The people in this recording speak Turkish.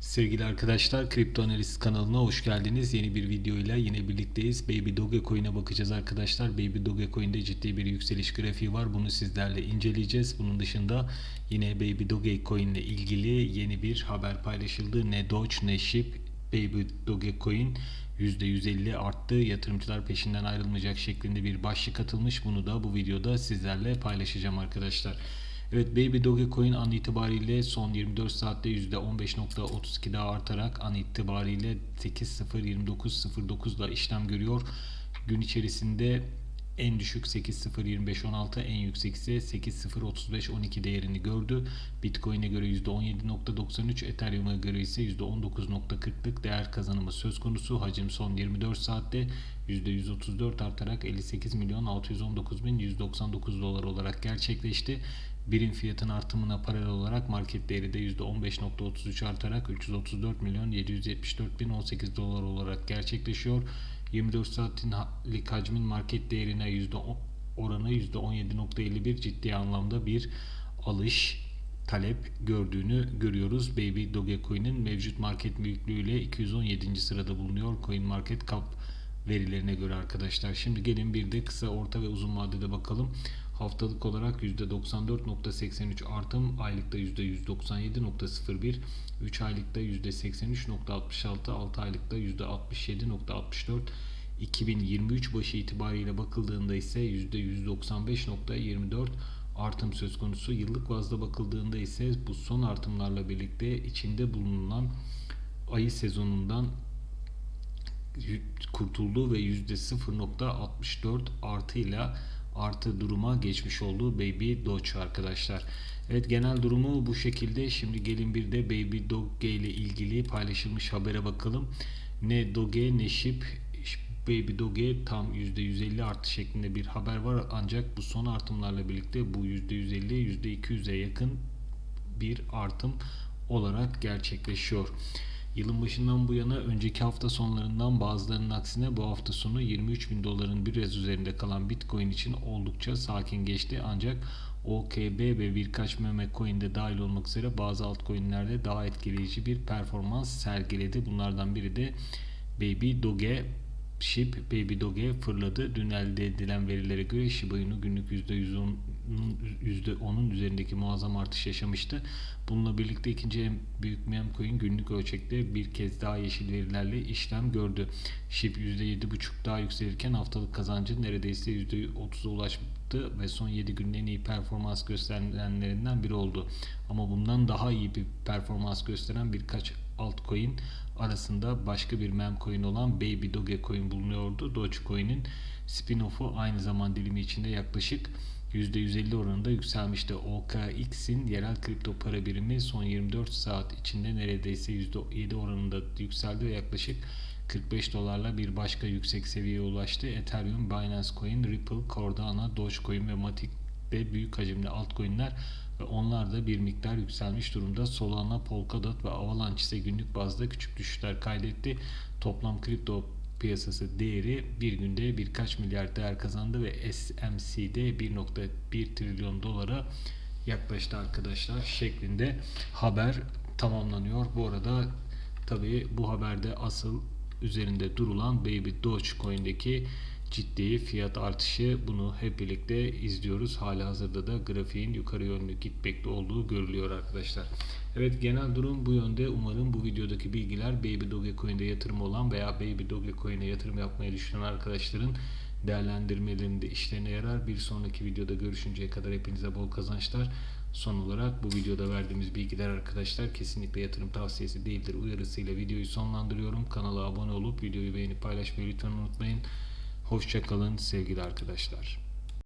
Sevgili arkadaşlar, Kripto Analiz kanalına hoş geldiniz. Yeni bir videoyla yine birlikteyiz. Baby Dogecoin'e bakacağız arkadaşlar. Baby Dogecoin'de ciddi bir yükseliş grafiği var. Bunu sizlerle inceleyeceğiz. Bunun dışında yine Baby Dogecoin ile ilgili yeni bir haber paylaşıldı. Ne Doge ne SHIB Baby Dogecoin %150 arttı. Yatırımcılar peşinden ayrılmayacak şeklinde bir başlık atılmış. Bunu da bu videoda sizlerle paylaşacağım arkadaşlar. Evet Baby Dogecoin an itibariyle son 24 saatte %15.32 daha artarak an itibariyle 8.029.09 ile işlem görüyor. Gün içerisinde en düşük 8.025.16 en yüksek ise 8.035.12 değerini gördü. Bitcoin'e göre %17.93 Ethereum'a göre ise %19.40'lık değer kazanımı söz konusu. Hacim son 24 saatte %134 artarak 58 milyon 619 bin 199 dolar olarak gerçekleşti. Birim fiyatın artımına paralel olarak market değeri de %15.33 artarak 334 milyon 774 bin 18 dolar olarak gerçekleşiyor. 24 saatlik hacmin market değerine %10 oranı %17.51 ciddi anlamda bir alış talep gördüğünü görüyoruz. Baby Dogecoin'in mevcut market büyüklüğüyle 217. sırada bulunuyor. Coin Market Cap verilerine göre arkadaşlar. Şimdi gelin bir de kısa, orta ve uzun vadede bakalım. Haftalık olarak %94.83 artım, aylıkta %197.01, 3 aylıkta %83.66, 6 aylıkta %67.64, 2023 başı itibariyle bakıldığında ise %195.24 artım söz konusu. Yıllık bazda bakıldığında ise bu son artımlarla birlikte içinde bulunan ayı sezonundan kurtuldu ve %0.64 artıyla artı duruma geçmiş oldu Baby Doge arkadaşlar. Evet genel durumu bu şekilde. Şimdi gelin bir de Baby Doge ile ilgili paylaşılmış habere bakalım. Ne Doge ne SHIB Baby Doge tam %150 artı şeklinde bir haber var. Ancak bu son artımlarla birlikte bu %150 %200'e yakın bir artım olarak gerçekleşiyor. Yılın başından bu yana önceki hafta sonlarından bazılarının aksine bu hafta sonu 23 bin doların biraz üzerinde kalan Bitcoin için oldukça sakin geçti. Ancak OKB ve birkaç meme coin'de dahil olmak üzere bazı altcoin'lerde daha etkileyici bir performans sergiledi. Bunlardan biri de Baby Doge SHIB Baby Doge fırladı. Dün elde edilen verilere göre Shiba Inu günlük %110'un %10'un üzerindeki muazzam artış yaşamıştı. Bununla birlikte ikinci en büyük meme coin günlük ölçekte bir kez daha yeşil verilerle işlem gördü. SHIB %7,5 daha yükselirken haftalık kazancı neredeyse %30'a ulaştı ve son 7 günün en iyi performans gösterenlerinden biri oldu. Ama bundan daha iyi bir performans gösteren birkaç altcoin arasında başka bir meme coin olan Baby Dogecoin bulunuyordu. Dogecoin'in spin-off'u aynı zaman dilimi içinde yaklaşık %150 oranında yükselmişti. OKX'in yerel kripto para birimi son 24 saat içinde neredeyse %7 oranında yükseldi ve yaklaşık 45 dolarla bir başka yüksek seviyeye ulaştı. Ethereum, Binance Coin, Ripple, Cardano, Dogecoin ve Matic de büyük hacimli altcoin'ler ve onlar da bir miktar yükselmiş durumda. Solana, Polkadot ve Avalanche ise günlük bazda küçük düşüşler kaydetti. Toplam kripto piyasası değeri bir günde birkaç milyar değer kazandı ve SMC'de 1.1 trilyon dolara yaklaştı arkadaşlar şeklinde haber tamamlanıyor. Bu arada tabi bu haberde asıl üzerinde durulan Baby Dogecoin'deki ciddi fiyat artışı bunu hep birlikte izliyoruz. Hala hazırda da grafiğin yukarı yönlü gitmekte olduğu görülüyor arkadaşlar. Evet genel durum bu yönde. Umarım bu videodaki bilgiler Baby Dogecoin'de yatırım olan veya Baby Dogecoin'e yatırım yapmayı düşünen arkadaşların değerlendirmelerinde işlerine yarar. Bir sonraki videoda görüşünceye kadar hepinize bol kazançlar. Son olarak bu videoda verdiğimiz bilgiler arkadaşlar kesinlikle yatırım tavsiyesi değildir uyarısıyla videoyu sonlandırıyorum. Kanala abone olup videoyu beğenip paylaşmayı lütfen unutmayın. Hoşçakalın sevgili arkadaşlar.